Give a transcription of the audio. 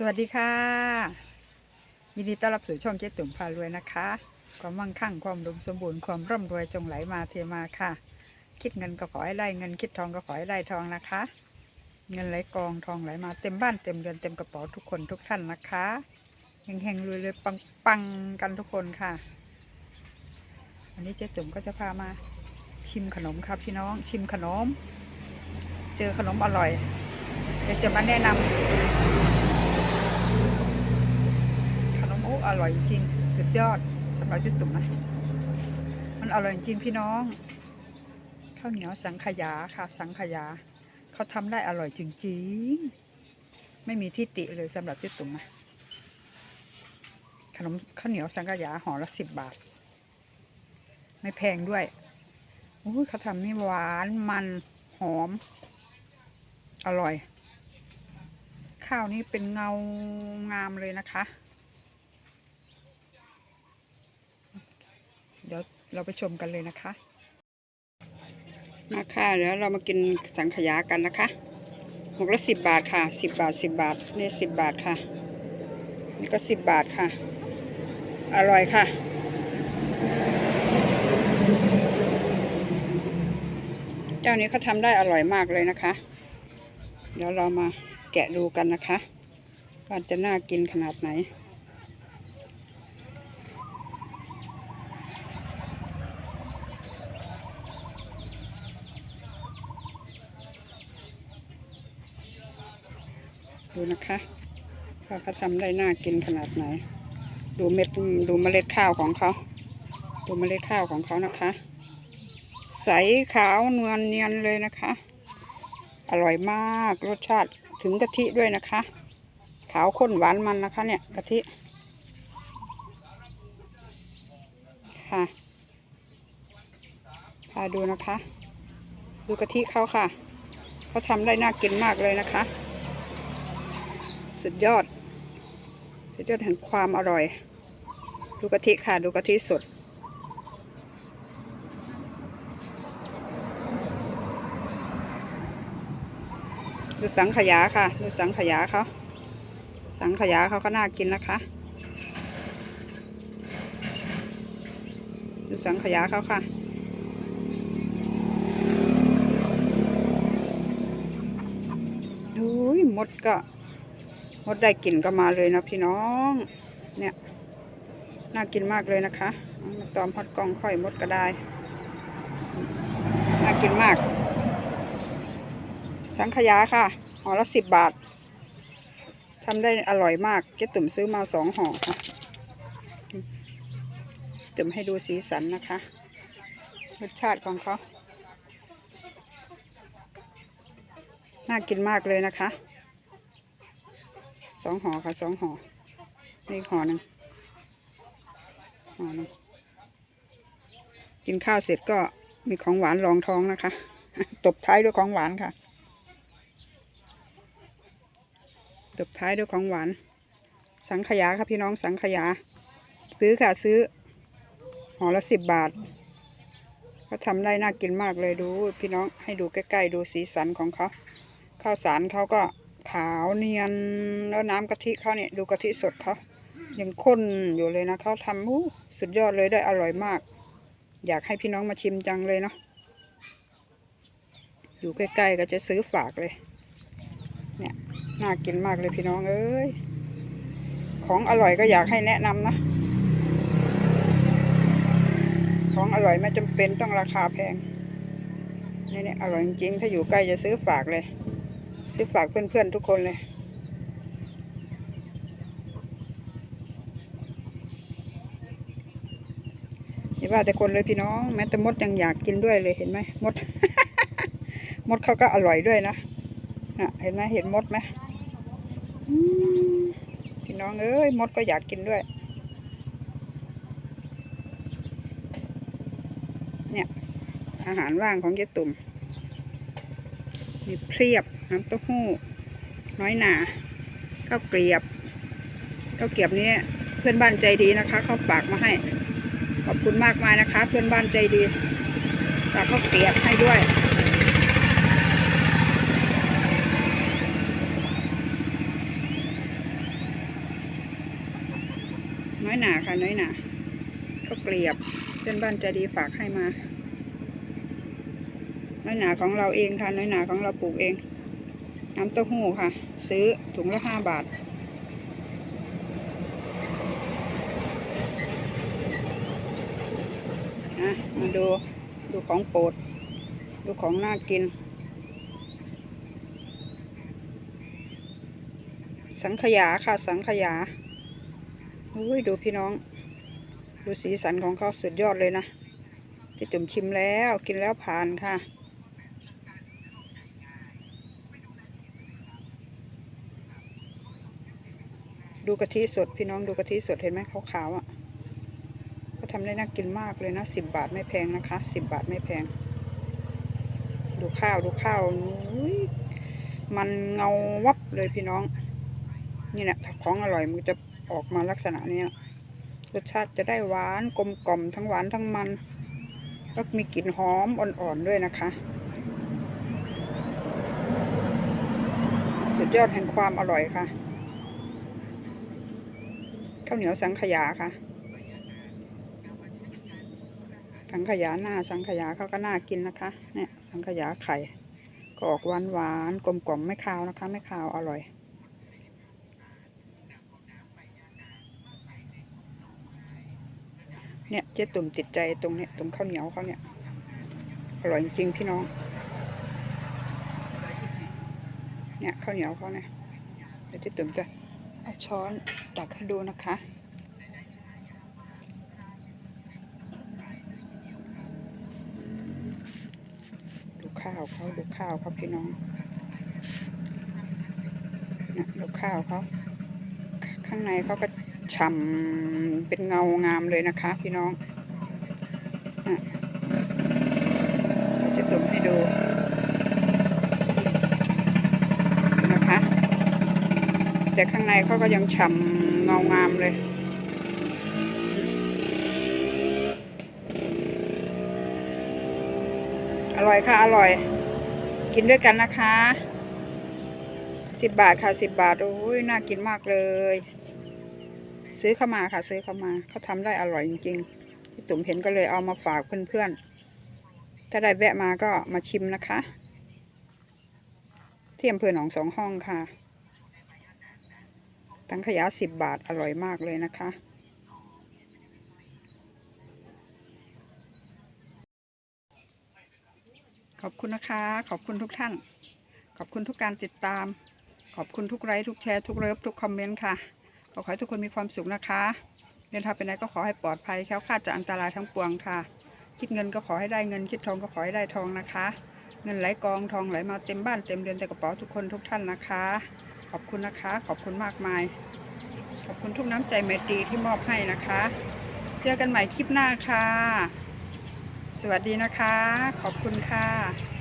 สวัสดีค่ะ ยินดีต้อนรับสู่ช่องเจ๊ตุ่มพารวยนะคะ ความมั่งคั่งความอุมสมบูรณ์ความร่ำรวยจงไหลมาเทมาค่ะ คิดเงินก็ขอให้ได้เงินคิดทองก็ขอให้ได้ทองนะคะ เงินไหลกองทองไหลมาเต็มบ้านเต็มเรือนเต็มกระเป๋าทุกคนทุกท่านนะคะเฮงๆรวยๆปังๆกันทุกคนค่ะ วันนี้เจ๊ตุ่มก็จะพามาชิมขนมครับพี่น้องชิมขนม เจอขนมอร่อยเดี๋ยวจะมาแนะนำ ขนมโอร่อยจริงสุดยอดสำหรับพี่ตุ่มนะ มันอร่อยจริงพี่น้องข้าวเหนียวสังขยาค่ะ สังขยาเขาทำได้อร่อยจริงๆ ไม่มีที่ติเลยสำหรับพี่ตุ่มนะขนมข้าวเหนียวสังขยาห่อละสิบบาท ไม่แพงด้วยโอ้ยเขาทำนี่หวานมันหอม อร่อย ข้าวนี้เป็นเงางามเลยนะคะ เดี๋ยวเราไปชมกันเลยนะคะมาค่ะเดี๋ยวเรามากินสังขยากันนะคะหกละสิบบาทค่ะสิบบาทสิบบาทนี่สิบบาทค่ะ นี่ก็สิบบาทค่ะ อร่อยค่ะเจ้านี้เขาทำได้อร่อยมากเลยนะคะ เดี๋ยวเรามาแกะดูกันนะคะว่าจะน่ากินขนาดไหน ดูนะคะว่าเขาทำได้น่ากินขนาดไหน ดูเม็ดดูเมล็ดข้าวของเขา ดูเมล็ดข้าวของเขานะคะ ใสขาวนวลเนียนเลยนะคะ อร่อยมากรสชาติถึงกะทิด้วยนะคะ ขาวข้นหวานมันนะคะเนี่ยกะทิค่ะพาดูนะคะ ดูกะทิเขาค่ะ เขาทำได้น่ากินมากเลยนะคะ สุดยอด สุดยอดแห่งความอร่อย ดูกะทิค่ะ ดูกะทิสดดูสังขยาค่ะ ดูสังขยาเขาสังขยาเขาก็น่ากินนะคะ ดูสังขยาเขาค่ะอุ้ยมดก็ ดได้กลิ่นก็มาเลยนะพี่น้อง เนี่ย น่ากินมากเลยนะคะตอมฮอดกองค่อยมดก็ได้ น่ากินมาก สังขยาค่ะห่อละสิบบาททำได้อร่อยมากเจ๊ตุ่มซื้อมาสองห่อค่ะตุ่มให้ดูสีสันนะคะรสชาติของเขา น่ากินมากเลยนะคะ องห่อค่ะสองห่อนี่ห่อหนึ่งห่อหนึ่งกินข้าวเสร็จก็มีของหวานรองท้องนะคะ ตบท้ายด้วยของหวานค่ะ ตบท้ายด้วยของหวาน สังขยาค่ะพี่น้องสังขยา ซื้อค่ะซื้อห่อละสิบบาท ก็ทำได้น่ากินมากเลยดู พี่น้องให้ดูใกล้ๆดูสีสันของเขาข้าวสารเขาก็ ขาวเนียนแล้วน้ำกะทิเขาเนี่ยดูกะทิสดเขายังข้นอยู่เลยนะเขาทำสุดยอดเลยได้อร่อยมาก อยากให้พี่น้องมาชิมจังเลยเนาะอยู่ใกล้ๆก็จะซื้อฝากเลย เนี่ยน่ากินมากเลยพี่น้องเอ้ยของอร่อยก็อยากให้แนะนำนะของอร่อยไม่จำเป็นต้องราคาแพงนี่เนี่ยอร่อยจริงถ้าอยู่ใกล้จะซื้อฝากเลย ซื้อฝากเพื่อนๆทุกคนเลย อย่าว่าแต่คนเลยพี่น้อง แม้แต่มดยังอยากกินด้วยเลยเห็นไหมมด มดเขาก็อร่อยด้วยนะนะเห็นไหมเห็นมดไหมพี่น้องเอ้ยมดก็อยากกินด้วย เนี่ย อาหารว่างของเจ๊ตุ่ม มีเพียบน้ำเต้าหู้ น้อยหนาข้าวเกลียบข้าวเกลียบนี้เพื่อนบ้านใจดีนะคะเขาฝากมาให้ ขอบคุณมากมายนะคะ เพื่อนบ้านใจดีฝากข้าวเกลียบให้ด้วยน้อยหนาค่ะน้อยหนาก็เกลียบเพื่อนบ้านใจดีฝากให้มา น้อยหนาของเราเองค่ะ น้อยหนาของเราปลูกเอง น้ำเต้าหู้ค่ะ ซื้อถุงละห้าบาท นะมาดูดูของโปรด ดูของน่ากิน สังขยาค่ะ สังขยาอุ้ยดูพี่น้อง ดูสีสันของเขาสุดยอดเลยนะที่จุ่มชิมแล้วกินแล้วผ่านค่ะ ดูกะทิสดพี่น้องดูกะทิสดเห็นไหมขาวๆอะก็ทำได้น่ากินมากเลยนะสิบบาทไม่แพงนะคะสิบบาทไม่แพง ดูข้าวดูข้าวอุ้ยมันเงาวับเลยพี่น้อง นี่แหละของอร่อยมันจะออกมาลักษณะนี้รสชาติจะได้หวานกลมกล่อมทั้งหวานทั้งมันแล้วมีกลิ่นหอมอ่อนๆด้วยนะคะ สุดยอดแห่งความอร่อยค่ะ ข้าวเหนียวสังขยาค่ะ สังขยาหน้าสังขยาเขาก็น่ากินนะคะ เนี่ย สังขยาไข่ก็ออกหวานหวานกลมกล่อมไม่คาวนะคะ ไม่คาวอร่อย เนี่ยเจ๊ตุ่มติดใจตรงเนี้ยตรงข้าวเหนียวเขาเนี่ย อร่อยจริงพี่น้อง เนี่ยข้าวเหนียวเขาเนี่ยเดี๋ยวเจ๊ตุ่มจะ เอาช้อนตักให้ดูนะคะ ดูข้าวเขาดูข้าวเขาพี่น้องนะดูข้าวเขาข้างในเขาก็ฉ่ำเป็นเงางามเลยนะคะ พี่น้องอะเราจะตุ่มให้ดูนะคะ แต่ข้างในเขาก็ยังฉ่ำเงางามเลยอร่อยค่ะ อร่อย กินด้วยกันนะคะสิบบาทค่ะสิบบาท โอ้ยน่ากินมากเลย ซื้อเข้ามาค่ะ ซื้อเข้ามาเขาทำได้อร่อยจริงๆที่ตุ่มเห็นก็เลยเอามาฝากเพื่อนๆ ถ้าได้แวะมาก็มาชิมนะคะ ที่อำเภอหนองสองห้องค่ะ ตั้งขยะสิบบาทอร่อยมากเลยนะคะ ขอบคุณนะคะ ขอบคุณทุกท่าน ขอบคุณทุกการติดตาม ขอบคุณทุกไลค์ทุกแชร์ทุกเลิฟทุกคอมเมนต์ค่ะ ขอให้ทุกคนมีความสุขนะคะเดินทางไปไหนก็ขอให้ปลอดภัยแคล้วคลาดจากอันตรายทั้งปวงค่ะ คิดเงินก็ขอให้ได้เงิน คิดทองก็ขอให้ได้ทองนะคะ เงินไหลกองทองไหลมาเต็มบ้านเต็มเรือนเต็มกระเป๋าทุกคนทุกท่านนะคะ ขอบคุณนะคะ ขอบคุณมากมาย ขอบคุณทุกน้ำใจเมตรีที่มอบให้นะคะ เจอกันใหม่คลิปหน้าค่ะ สวัสดีนะคะ ขอบคุณค่ะ